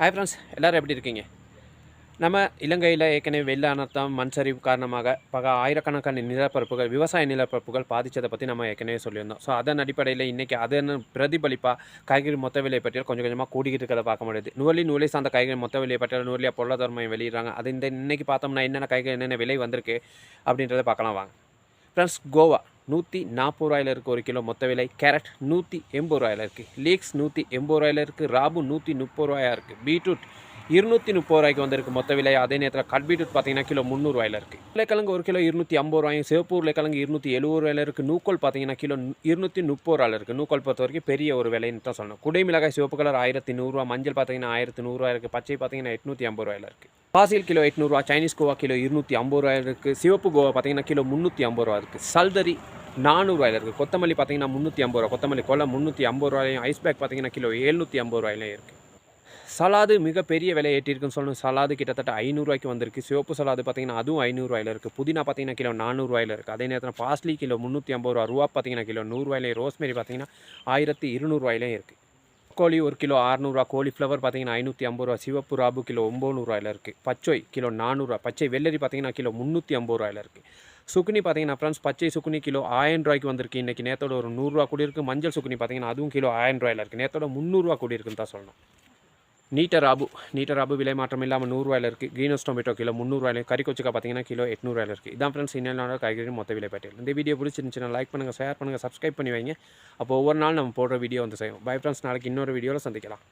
Hi friends எல்லோரும் எப்படி இருக்கீங்க? நம்ம இலங்கையில் ஏற்கனவே வெள்ள அனர்த்தம் மண் சரிவு காரணமாக பக ஆயிரக்கணக்கான நிலப்பரப்புகள் விவசாய நிலப்பரப்புகள் பாதித்ததை பற்றி நம்ம ஏற்கனவே சொல்லியிருந்தோம். ஸோ அதன் அடிப்படையில் இன்றைக்கி அதன் பிரதிபலிப்பாக காய்கறி மொத்த விலை பட்டியல் கொஞ்சம் கொஞ்சமாக கூடிக்கிட்டு இருக்கிறத பார்க்க முடியுது. நூலி நூலை சார்ந்த காய்கறி மொத்த விலை பட்டியல் நூலியாக பொருளாதார மையம் வெளியிடுறாங்க. அது இந்த இன்றைக்கி பார்த்தோம்னா என்னென்ன காய்கறி என்னென்ன விலை வந்திருக்கு அப்படின்றத பார்க்கலாம் வாங்க. ப்ளஸ் கோவா நூற்றி நாற்பது ரூபாயில் இருக்குது ஒரு கிலோ மொத்த விலை. கேரட் நூற்றி எண்பது ரூபாயில் இருக்குது லீக்ஸ் நூற்றி எண்பது ரூபாயில் இருக்குது ராபு நூற்றி முப்பது ரூபாயா இருக்குது பீட்ரூட் இருநூற்றி முப்பது ரூபாய்க்கு வந்திருக்கு மொத்த விலை. அதே நேரத்தில் கட் பீட்ரூட் பார்த்தீங்கன்னா கிலோ முந்நூறுவாயில் இருக்குது உருளைக்கிழங்கு ஒரு கிலோ இருநூற்றி ஐம்பது ரூபாயும் சிவப்பு உருளைக்கிழங்கு இருநூற்றி எழுபது ரூபாயில் இருக்குது நூக்கோல் பார்த்தீங்கன்னா கிலோ இருநூற்றி முப்பது ரூபாயில் இருக்குது நூக்கோல் பொறுத்த வரைக்கும் பெரிய ஒரு விலைன்னு தான் சொல்லணும். குடை மிளகாய் சிவப்பு கலர் ஆயிரத்தி நூறுரூவா மஞ்சள் பார்த்தீங்கன்னா ஆயிரத்தி நூறுரூவா இருக்குது பச்சை பார்த்தீங்கன்னா எட்நூற்றி ஐம்பது ரூபாயில் இருக்குது பாசில் கிலோ எட்நூறுவா சைனீஸ் கோவா கிலோ இருநூற்றி ஐம்பது ரூபாயில் இருக்குது சிவப்பு கோவா பார்த்தீங்கன்னா கிலோ முந்நூற்றி ஐம்பது ரூபா இருக்குது சல்தரி நானூறுவாயில் இருக்குது கொத்தமல்லி பார்த்தீங்கன்னா முந்நூற்றி ஐம்பது ரூபா. கொத்தமல்லி கொலை முந்நூற்றி ஐம்பது ரூபாயிலையும் ஐஸ் பேக் பார்த்தீங்கன்னா கிலோ எழுநூற்றி ஐம்பது ரூபாயிலையும் இருக்குது சலாது மிகப்பெரிய விலை ஏற்றிருக்குன்னு சொல்லணும். சலாது கிட்டத்தட்ட ஐநூறுரூவாய்க்கு வந்திருக்கு. சிவப்பு சலாது பார்த்தீங்கன்னா அதுவும் ஐநூறுரூவாயில் இருக்குது புதினா பார்த்தீங்கன்னா கிலோ நானூறுரூவாயில் இருக்குது அதே நேரத்தில் பாஸ்லி கிலோ முந்நூற்றி ஐம்பது ரூபா. ரூபா பார்த்தீங்கன்னா கிலோ நூறுரூவாயிலையும் ரோஸ்மேரி பார்த்தீங்கன்னா ஆயிரத்தி இருநூறுவாயிலையும் இருக்குது கோழி ஒரு கிலோ அறநூறுவா கோலிஃப்ளவர் பார்த்தீங்கன்னா ஐநூற்றி ஐம்பது ரூபா சிவப்பு ராபு கிலோ ஒம்பதுநூறுவாயில் இருக்குது பச்சை கிலோ நானூறுரூவா பச்சை வெள்ளரி பார்த்தீங்கன்னா கிலோ முந்நூற்றி ஐம்பது ரூபாயில் இருக்குது சுக்குனி பார்த்தீங்கன்னா ஃப்ரெண்ட்ஸ் பச்சை சுக்குனி கிலோ ஆயிரம் ரூபாய்க்கு வந்திருக்கு. இன்றைக்கி நேத்தோட ஒரு நூறுரூவா கூடி இருக்குது மஞ்சள் சுக்குனி பார்த்தீங்கன்னா அதுவும் கிலோ ஆயிரம் ரூபாயில் இருக்குது நேத்தோட முந்நூறுரூவா கூடி இருக்குன்னு தான் சொல்லணும். நீட்டர் ராபு நீட்டர் ராபு விலை மாற்றம் இல்லாமல் நூறுரூவாயில் இருக்குது க்ரீனஸ் டொமேட்டோ கிலோ முந்நூறுவாயில் கறி கொச்சுக்கா பார்த்தீங்கன்னா கிலோ எட்நூறுவாயில் இருக்குது இதான் ஃப்ரெண்ட்ஸ் இன்னொரு காய்கறி மொத்த விலை பட்டியல் இந்த வீடியோ பிடிச்சிருந்துச்சுன்னா லைக் பண்ணுங்கள் ஷேர் பண்ணுங்கள் சப்ஸ்கிரைப் பண்ணி வைங்க. அப்போ ஒவ்வொரு நாள் நம்ம போடுற வீடியோ வந்து செய்யும் பை ஃப்ரெண்ட்ஸ் நாளைக்கு இன்னொரு வீடியோவில் சந்திக்கலாம்.